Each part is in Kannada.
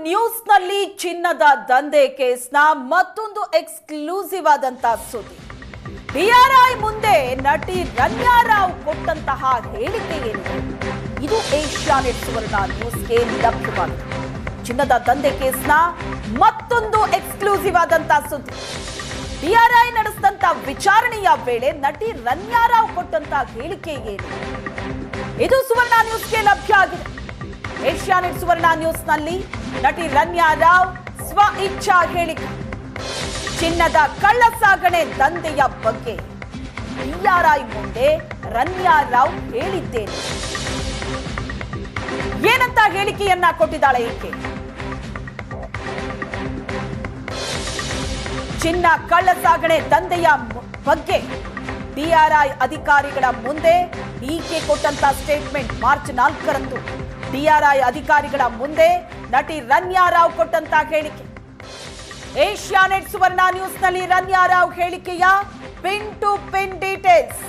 ನ್ಯೂಸ್ನಲ್ಲಿ ಚಿನ್ನದ ದಂಧೆ ಕೇಸ್ನ ಮತ್ತೊಂದು ಎಕ್ಸ್ಕ್ಲೂಸಿವ್ ಆದಂತಹ ಸುದ್ದಿ. ಡಿಆರ್ಐ ಮುಂದೆ ನಟಿ ರಮ್ಯಾ ರಾವ್ ಕೊಟ್ಟಂತಹ ಹೇಳಿಕೆ ಏನು? ಇದು ಏಷ್ಯಾನೆಟ್ ಸುವರ್ಣ ನ್ಯೂಸ್ಗೆ ಲಭ್ಯವಾಗಿದೆ ಚಿನ್ನದ ದಂಧೆ ಕೇಸ್ನ ಮತ್ತೊಂದು ಎಕ್ಸ್ಕ್ಲೂಸಿವ್ ಆದಂತಹ ಸುದ್ದಿ. ಡಿಆರ್ಐ ನಡೆಸಿದಂತ ವಿಚಾರಣೆಯ ವೇಳೆ ನಟಿ ರಮ್ಯಾ ರಾವ್ ಕೊಟ್ಟಂತಹ ಹೇಳಿಕೆ ಏನು? ಇದು ಸುವರ್ಣ ನ್ಯೂಸ್ಗೆ ಲಭ್ಯ ಆಗಿದೆ. ಏಷ್ಯಾನೆಟ್ ಸುವರ್ಣ ನ್ಯೂಸ್ನಲ್ಲಿ ನಟಿ ರಮ್ಯಾ ರಾವ್ ಸ್ವ ಇಚ್ಛಾ ಹೇಳಿಕೆ. ಚಿನ್ನದ ಕಳ್ಳ ಸಾಗಣೆ ದಂಧೆಯ ಬಗ್ಗೆ ಡಿಆರ್ಐ ಮುಂದೆ ರಮ್ಯಾ ರಾವ್ ಹೇಳಿದ್ದೇನೆ. ಏನಂತ ಹೇಳಿಕೆಯನ್ನ ಕೊಟ್ಟಿದ್ದಾಳೆ ಏಕೆ? ಚಿನ್ನ ಕಳ್ಳ ಸಾಗಣೆ ದಂಧೆಯ ಬಗ್ಗೆ ಡಿಆರ್ಐ ಅಧಿಕಾರಿಗಳ ಮುಂದೆ ಈಕೆ ಕೊಟ್ಟಂತ ಸ್ಟೇಟ್ಮೆಂಟ್ ಮಾರ್ಚ್ ನಾಲ್ಕರಂದು. ಡಿಆರ್ಐ ಅಧಿಕಾರಿಗಳ ಮುಂದೆ ನಟಿ ರನ್ಯಾ ರಾವ್ ಕೊಟ್ಟಂತ ಹೇಳಿಕೆ. ಏಷ್ಯಾನೆಟ್ ಸುವರ್ಣ ನ್ಯೂಸ್ನಲ್ಲಿ ರನ್ಯಾ ರಾವ್ ಹೇಳಿಕೆಯ pin to pin details.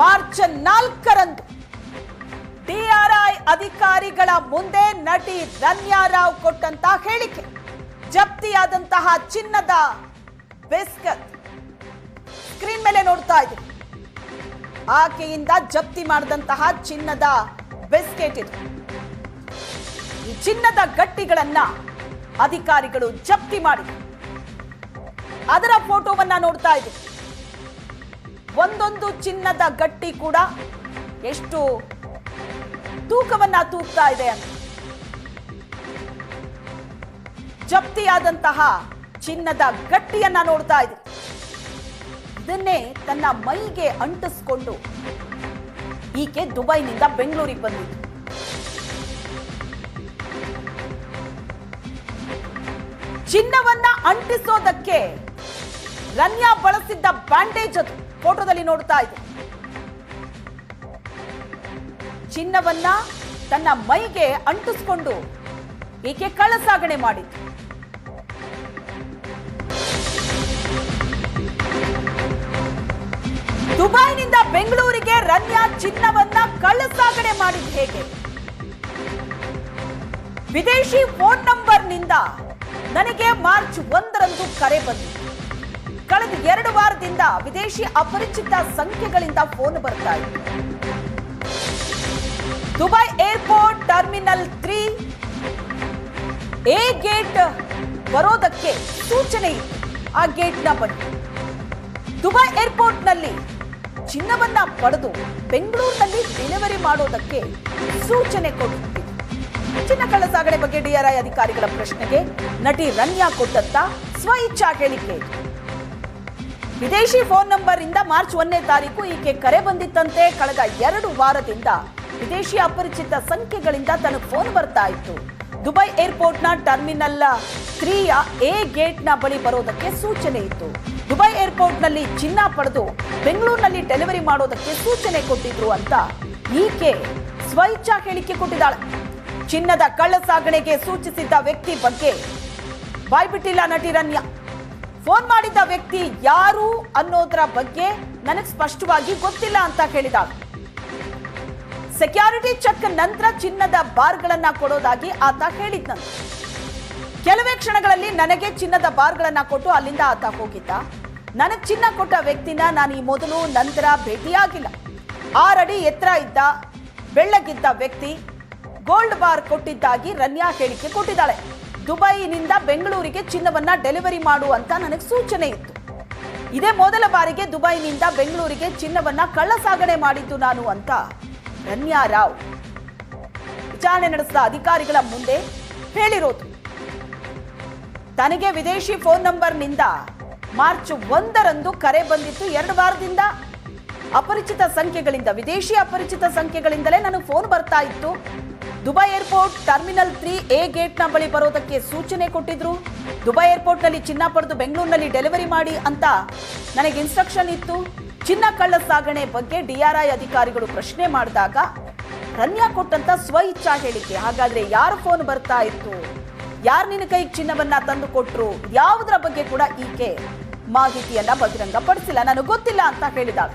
March ನಾಲ್ಕರಂದು ಡಿಆರ್ಐ ಅಧಿಕಾರಿಗಳ ಮುಂದೆ ನಟಿ ರನ್ಯಾ ರಾವ್ ಕೊಟ್ಟಂತ ಹೇಳಿಕೆ. ಜಪ್ತಿಯಾದಂತಹ ಚಿನ್ನದ ಬಿಸ್ಕತ್ ಸ್ಕ್ರೀನ್ ಮೇಲೆ ನೋಡ್ತಾ ಇದೆ ಆಕೆಯಿಂದ ಜಪ್ತಿ ಮಾಡಿದಂತಹ ಚಿನ್ನದ ಬಿಸ್ಕೆಟ್ ಇದು ಈ ಚಿನ್ನದ ಗಟ್ಟಿಗಳನ್ನ ಅಧಿಕಾರಿಗಳು ಜಪ್ತಿ ಮಾಡಿ ಅದರ ಫೋಟೋವನ್ನ ನೋಡ್ತಾ ಇದ್ದೀವಿ ಒಂದೊಂದು ಚಿನ್ನದ ಗಟ್ಟಿ ಕೂಡ ಎಷ್ಟು ತೂಕವನ್ನ ತೂಗ್ತಾ ಇದೆ ಅಂತ. ಜಪ್ತಿಯಾದಂತಹ ಚಿನ್ನದ ಗಟ್ಟಿಯನ್ನ ನೋಡ್ತಾ ಇದೆ ಇದನ್ನೇ ತನ್ನ ಮೈಗೆ ಅಂಟಿಸ್ಕೊಂಡು ಈಕೆ ದುಬೈನಿಂದ ಬೆಂಗಳೂರಿಗೆ ಬಂದಿತ್ತು ಚಿನ್ನವನ್ನ ಅಂಟಿಸೋದಕ್ಕೆ ರನ್ಯಾ ಬಳಸಿದ್ದ ಬ್ಯಾಂಡೇಜ್ ಅದು. ಫೋಟೋದಲ್ಲಿ ನೋಡ್ತಾ ಇದೆ. ಚಿನ್ನವನ್ನ ತನ್ನ ಮೈಗೆ ಅಂಟಿಸ್ಕೊಂಡು ಈಕೆ ಕಳಸಾಗಣೆ ಮಾಡಿದ್ದು. ದುಬೈನಿಂದ ಬೆಂಗಳೂರಿಗೆ ರನ್ಯಾ ಚಿನ್ನವನ್ನ ಕಳ್ಳಸಾಗಣೆ ಮಾಡಿದ ಹೇಗೆ? ವಿದೇಶಿ ಫೋನ್ ನಂಬರ್ನಿಂದ ನನಗೆ ಮಾರ್ಚ್ ಒಂದರಂದು ಕರೆ ಬಂತು ಕಳೆದ ಎರಡು ವಾರದಿಂದ ವಿದೇಶಿ ಅಪರಿಚಿತ ಸಂಖ್ಯೆಗಳಿಂದ ಫೋನ್ ಬರ್ತಾ ಇದೆ. Dubai airport terminal three A gate ಬರೋದಕ್ಕೆ ಸೂಚನೆ ಇತ್ತು ಆ ಗೇಟ್ನ ಬಗ್ಗೆ ದುಬೈ ಏರ್ಪೋರ್ಟ್ನಲ್ಲಿ ಚಿನ್ನವನ್ನ ಪಡೆದು ಬೆಂಗಳೂರಿನಲ್ಲಿ ಡೆಲಿವರಿ ಮಾಡೋದಕ್ಕೆ ಸೂಚನೆ ಕೊಟ್ಟಿತ್ತು ಚಿನ್ನ ಕಳ್ಳ ಸಾಗಣೆ ಬಗ್ಗೆ ಡಿಆರ್ಐ ಅಧಿಕಾರಿಗಳ ಪ್ರಶ್ನೆಗೆ ನಟಿ ರನ್ಯಾ ಕೊಟ್ಟಂತ ಸ್ವ ಇಚ್ಛಾ ಹೇಳಿಕೆ. ವಿದೇಶಿ ಫೋನ್ ನಂಬರ್ ಇಂದ ಮಾರ್ಚ್ ಒಂದನೇ ತಾರೀಕು ಈಕೆ ಕರೆ ಬಂದಿತ್ತಂತೆ. ಕಳೆದ ಎರಡು ವಾರದಿಂದ ವಿದೇಶಿ ಅಪರಿಚಿತ ಸಂಖ್ಯೆಗಳಿಂದ ತನಗೆ ಫೋನ್ ಬರ್ತಾ ಇತ್ತು. ದುಬೈ ಏರ್ಪೋರ್ಟ್ನ ಟರ್ಮಿನಲ್ ತ್ರೀಯ ಎ ಗೇಟ್ನ ಬಳಿ ಬರೋದಕ್ಕೆ ಸೂಚನೆ ಇತ್ತು. ದುಬೈ ಏರ್ಪೋರ್ಟ್ನಲ್ಲಿ ಚಿನ್ನ ಪಡೆದು ಬೆಂಗಳೂರಿನಲ್ಲಿ ಡೆಲಿವರಿ ಮಾಡೋದಕ್ಕೆ ಸೂಚನೆ ಕೊಟ್ಟಿದ್ರು ಅಂತ ಈಕೆ ಸ್ವೈಚ್ಛಾ ಹೇಳಿಕೆ ಕೊಟ್ಟಿದ್ದಾಳೆ. ಚಿನ್ನದ ಕಳ್ಳ ಸಾಗಣೆಗೆ ಸೂಚಿಸಿದ್ದ ವ್ಯಕ್ತಿ ಬಗ್ಗೆ ಬಾಯ್ಬಿಟ್ಟಿಲ್ಲ ನಟಿ ರನ್ಯ. ಫೋನ್ ಮಾಡಿದ್ದ ವ್ಯಕ್ತಿ ಯಾರು ಅನ್ನೋದ್ರ ಬಗ್ಗೆ ನನಗೆ ಸ್ಪಷ್ಟವಾಗಿ ಗೊತ್ತಿಲ್ಲ ಅಂತ ಹೇಳಿದಾಳೆ ಸೆಕ್ಯೂರಿಟಿ ಚೆಕ್ ನಂತರ ಚಿನ್ನದ ಬಾರ್ಗಳನ್ನ ಕೊಡೋದಾಗಿ ಆತ ಹೇಳಿದ್ನಂತೆ ಕೆಲವೇ ಕ್ಷಣಗಳಲ್ಲಿ ನನಗೆ ಚಿನ್ನದ ಬಾರ್ಗಳನ್ನ ಕೊಟ್ಟು ಅಲ್ಲಿಂದ ಆತ ಹೋಗಿದ್ದ. ನನಗೆ ಚಿನ್ನ ಕೊಟ್ಟ ವ್ಯಕ್ತಿನ ನಾನು ಈ ಮೊದಲು ನಂತರ ಭೇಟಿಯಾಗಿಲ್ಲ. ಆರಡಿ ಎತ್ತರ ಇದ್ದ, ಬೆಳ್ಳಗಿದ್ದ ವ್ಯಕ್ತಿ ಗೋಲ್ಡ್ ಬಾರ್ ಕೊಟ್ಟಿದ್ದಾಗಿ ರನ್ಯಾ ಹೇಳಿಕೆ ಕೊಟ್ಟಿದ್ದಾಳೆ. ದುಬೈನಿಂದ ಬೆಂಗಳೂರಿಗೆ ಚಿನ್ನವನ್ನ ಡೆಲಿವರಿ ಮಾಡು ಅಂತ ನನಗೆ ಸೂಚನೆ ಇತ್ತು. ಇದೇ ಮೊದಲ ಬಾರಿಗೆ ದುಬೈನಿಂದ ಬೆಂಗಳೂರಿಗೆ ಚಿನ್ನವನ್ನ ಕಳ್ಳಸಾಗಣೆ ಮಾಡಿದ್ದು ನಾನು ಅಂತ ರನ್ಯಾ ರಾವ್. ವಿಚಾರಣೆ ನಡೆಸಿದ ಅಧಿಕಾರಿಗಳ ಮುಂದೆ ಹೇಳಿರೋದು. ತನಗೆ ವಿದೇಶಿ ಫೋನ್ ನಂಬರ್ನಿಂದ ಮಾರ್ಚ್ ಒಂದರಂದು ಕರೆ ಬಂದಿತ್ತು ಎರಡು ವಾರದಿಂದ. ಅಪರಿಚಿತ ಸಂಖ್ಯೆಗಳಿಂದ, ವಿದೇಶಿ ಅಪರಿಚಿತ ಸಂಖ್ಯೆಗಳಿಂದಲೇ ನನಗೆ ಫೋನ್ ಬರ್ತಾ ಇತ್ತು. Dubai airport terminal three A ಗೇಟ್ನ ಬಳಿ ಬರೋದಕ್ಕೆ ಸೂಚನೆ ಕೊಟ್ಟಿದ್ರು. ದುಬೈ ಏರ್ಪೋರ್ಟ್ನಲ್ಲಿ ಚಿನ್ನ ಪಡೆದು ಬೆಂಗಳೂರಿನಲ್ಲಿ ಡೆಲಿವರಿ ಮಾಡಿ ಅಂತ ನನಗೆ ಇನ್ಸ್ಟ್ರಕ್ಷನ್ ಇತ್ತು. ಚಿನ್ನ ಕಳ್ಳ ಸಾಗಣೆ ಬಗ್ಗೆ ಡಿಆರ್ಐ ಅಧಿಕಾರಿಗಳು ಪ್ರಶ್ನೆ ಮಾಡಿದಾಗ, ರನ್ಯಾ ಕೊಟ್ಟಂತ ಸ್ವ ಇಚ್ಛಾ ಹೇಳಿಕೆ. ಹಾಗಾದ್ರೆ ಯಾರು ಫೋನ್ ಬರ್ತಾ ಇತ್ತು? ಯಾರು ನಿನ್ನ ಕೈಗೆ ಚಿನ್ನವನ್ನ ತಂದು ಕೊಟ್ಟರು ಯಾವುದರ ಬಗ್ಗೆ ಕೂಡ ಈಕೆ ಮಾಹಿತಿಯನ್ನ ಬಹಿರಂಗ ಪಡಿಸಿಲ್ಲ ನನಗೆ ಗೊತ್ತಿಲ್ಲ ಅಂತ ಹೇಳಿದಾಳೆ